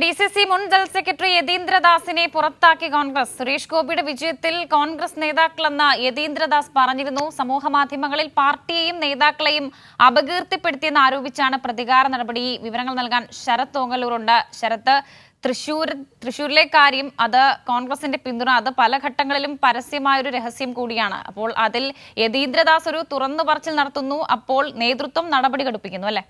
D C C മുൻ general secretary യതീന്ദ്രദാസിനെ പുറത്താക്കി കോൺഗ്രസ്. സുരേഷ് ഗോപിയുടെ വിജയത്തിൽ കോൺഗ്രസ് നേതാക്കളെന്ന് യതീന്ദ്രദാസ് പറഞ്ഞിരുന്നു. സമൂഹ മാധ്യമങ്ങളിൽ പാർട്ടിയെയും നേതാക്കളെയും അപകീർത്തിപ്പെടുത്തിയെന്ന് ആരോപിച്ചാണ് പ്രതികാര നടപടി. വിവരങ്ങൾ നൽകാൻ ശരത് തോങ്ങലൂറുണ്ട് ശരത്ത് തൃശൂർ തൃശൂരിലെ കാര്യം അത് കോൺഗ്രസിന്റെ പിന്തുണ അത് പല ഘട്ടങ്ങളിലും പരസ്യമായൊരു രഹസ്യം കൂടിയാണ്. അപ്പോൾ അതിൽ യതീന്ദ്രദാസ് ഒരു തുറന്നു പറച്ചിൽ നടത്തുന്നു. അപ്പോൾ നേതൃത്വം നടപടി ഘടിപ്പിക്കുന്നു അല്ലെ?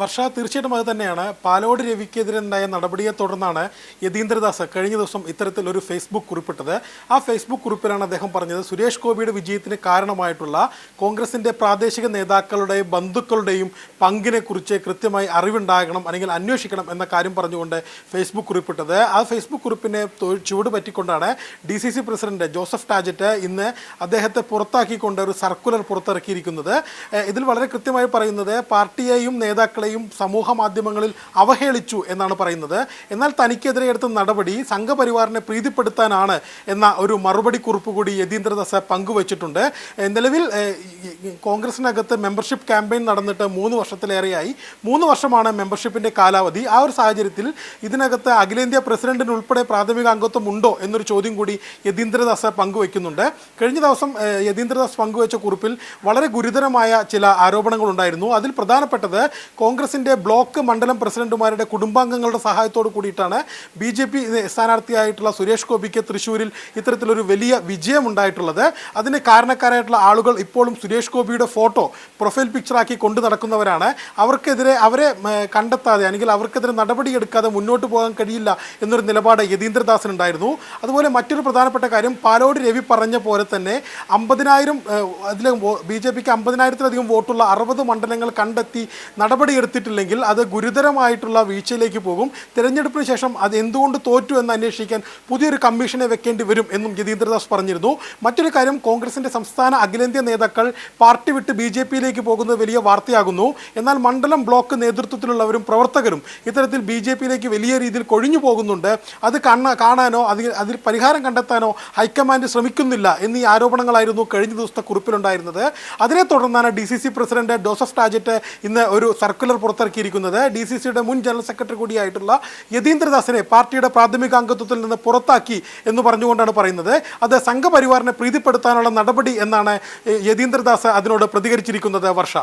വർഷ തീർച്ചയായിട്ടും അത് തന്നെയാണ്. പാലോട് രവിക്കെതിരെ ഉണ്ടായ നടപടിയെ തുടർന്നാണ് യതീന്ദ്രദാസ് കഴിഞ്ഞ ദിവസം ഇത്തരത്തിൽ ഒരു ഫേസ്ബുക്ക് കുറിപ്പിട്ടത്. ആ ഫേസ്ബുക്ക് കുറിപ്പിലാണ് അദ്ദേഹം പറഞ്ഞത് സുരേഷ് ഗോപിയുടെ വിജയത്തിന് കാരണമായിട്ടുള്ള കോൺഗ്രസിന്റെ പ്രാദേശിക നേതാക്കളുടെയും ബന്ധുക്കളുടെയും പങ്കിനെക്കുറിച്ച് കൃത്യമായി അറിവുണ്ടാകണം അല്ലെങ്കിൽ അന്വേഷിക്കണം എന്ന കാര്യം പറഞ്ഞുകൊണ്ട് ഫേസ്ബുക്ക് കുറിപ്പിട്ടത്. ആ ഫേസ്ബുക്ക് കുറിപ്പിനെ ചുവട് പറ്റിക്കൊണ്ടാണ് D C C president Joseph Tajet ഇന്ന് അദ്ദേഹത്തെ പുറത്താക്കിക്കൊണ്ട് ഒരു സർക്കുലർ പുറത്തിറക്കിയിരിക്കുന്നത്. ഇതിൽ വളരെ കൃത്യമായി പറയുന്നത് പാർട്ടിയെയും നേതാക്കളെയും സമൂഹ മാധ്യമങ്ങളിൽ അവഹേളിച്ചു എന്നാണ് പറയുന്നത്. എന്നാൽ തനിക്കെതിരെ എടുത്ത നടപടി സംഘപരിവാറിനെ പ്രീതിപ്പെടുത്താനാണ് എന്ന ഒരു മറുപടി കുറിപ്പ് കൂടി യതീന്ദ്രദാസ് പങ്കുവച്ചിട്ടുണ്ട്. നിലവിൽ കോൺഗ്രസിനകത്ത് മെമ്പർഷിപ്പ് ക്യാമ്പയിൻ നടന്നിട്ട് മൂന്ന് വർഷത്തിലേറെയായി. മൂന്ന് വർഷമാണ് മെമ്പർഷിപ്പിന്റെ കാലാവധി. ആ ഒരു സാഹചര്യത്തിൽ ഇതിനകത്ത് അഖിലേന്ത്യാ പ്രസിഡന്റിനുൾപ്പെടെ പ്രാഥമിക അംഗത്വം ഉണ്ടോ എന്നൊരു ചോദ്യം കൂടി യതീന്ദ്രദാസ് പങ്കുവയ്ക്കുന്നുണ്ട്. കഴിഞ്ഞ ദിവസം യതീന്ദ്രദാസ് പങ്കുവച്ച കുറിപ്പിൽ വളരെ ഗുരുതരമായ ചില ആരോപണങ്ങളുണ്ടായിരുന്നു. അതിൽ പ്രധാനപ്പെട്ടത് കോൺഗ്രസിന്റെ ബ്ലോക്ക് മണ്ഡലം പ്രസിഡന്റുമാരുടെ കുടുംബാംഗങ്ങളുടെ സഹായത്തോട് കൂടിയിട്ടാണ് ബി ജെ പി സ്ഥാനാർത്ഥിയായിട്ടുള്ള സുരേഷ് ഗോപിക്ക് തൃശ്ശൂരിൽ ഇത്തരത്തിലൊരു വലിയ വിജയം ഉണ്ടായിട്ടുള്ളത് അതിന് കാരണക്കാരായിട്ടുള്ള ആളുകൾ ഇപ്പോഴും സുരേഷ് ഗോപിയുടെ ഫോട്ടോ പ്രൊഫൈൽ പിക്ചറാക്കി കൊണ്ടു നടക്കുന്നവരാണ്. അവർക്കെതിരെ അവരെ കണ്ടെത്താതെ അല്ലെങ്കിൽ അവർക്കെതിരെ നടപടിയെടുക്കാതെ മുന്നോട്ട് പോകാൻ കഴിയില്ല എന്നൊരു നിലപാട് യതീന്ദ്രദാസൻ ഉണ്ടായിരുന്നു. അതുപോലെ മറ്റൊരു പ്രധാനപ്പെട്ട കാര്യം പാലോട് രവി പറഞ്ഞ പോലെ തന്നെ അമ്പതിനായിരം അതിലും ബി ജെ പിക്ക് അമ്പതിനായിരത്തിലധികം വോട്ടുള്ള അറുപത് മണ്ഡലങ്ങൾ കണ്ടെത്തി നടപടിയെടുത്തിട്ടില്ലെങ്കിൽ അത് ഗുരുതരമായിട്ടുള്ള വീഴ്ചയിലേക്ക് പോകും. തിരഞ്ഞെടുപ്പിന് ശേഷം അത് എന്തുകൊണ്ട് തോറ്റു എന്ന് അന്വേഷിക്കാൻ പുതിയൊരു കമ്മീഷനെ വെക്കേണ്ടി വരും എന്നും യതീന്ദ്രദാസ് പറഞ്ഞിരുന്നു. മറ്റൊരു കാര്യം കോൺഗ്രസിന്റെ സംസ്ഥാന അഖിലേന്ത്യാ നേതാക്കൾ പാർട്ടി വിട്ട് ബി ജെ പിയിലേക്ക് പോകുന്നത് വലിയ വാർത്തയാകുന്നു. എന്നാൽ മണ്ഡലം ബ്ലോക്ക് നേതൃത്വത്തിലുള്ളവരും പ്രവർത്തകരും ഇത്തരത്തിൽ ബി ജെ പിയിലേക്ക് വലിയ രീതിയിൽ കൊഴിഞ്ഞു പോകുന്നുണ്ട്. അത് കാണ കാണാനോ അതിൽ അതിൽ പരിഹാരം കണ്ടെത്താനോ ഹൈക്കമാൻഡ് ശ്രമിക്കുന്നില്ല എന്നീ ആരോപണങ്ങളായിരുന്നു കഴിഞ്ഞ ദിവസത്തെ കുറിപ്പിലുണ്ടായിരുന്നത്. അതിനെ തുടർന്നാണ് D C C president Joseph Tajet ഇന്ന് ഒരു സർക്കുലർ പുറത്തിറക്കിയിരിക്കുന്നത്. ഡി സി സിയുടെ മുൻ ജനറൽ സെക്രട്ടറി കൂടിയായിട്ടുള്ള യതീന്ദ്രദാസിനെ പാർട്ടിയുടെ പ്രാഥമിക അംഗത്വത്തിൽ നിന്ന് പുറത്താക്കി എന്ന് പറഞ്ഞുകൊണ്ടാണ് പറയുന്നത്. അത് സംഘപരിവാറിനെ പ്രീതിപ്പെടുത്താനുള്ള നടപടി എന്നാണ് യതീന്ദ്രദാസ് അതിനോട് പ്രതികരിച്ചിരിക്കുന്നത് വർഷ.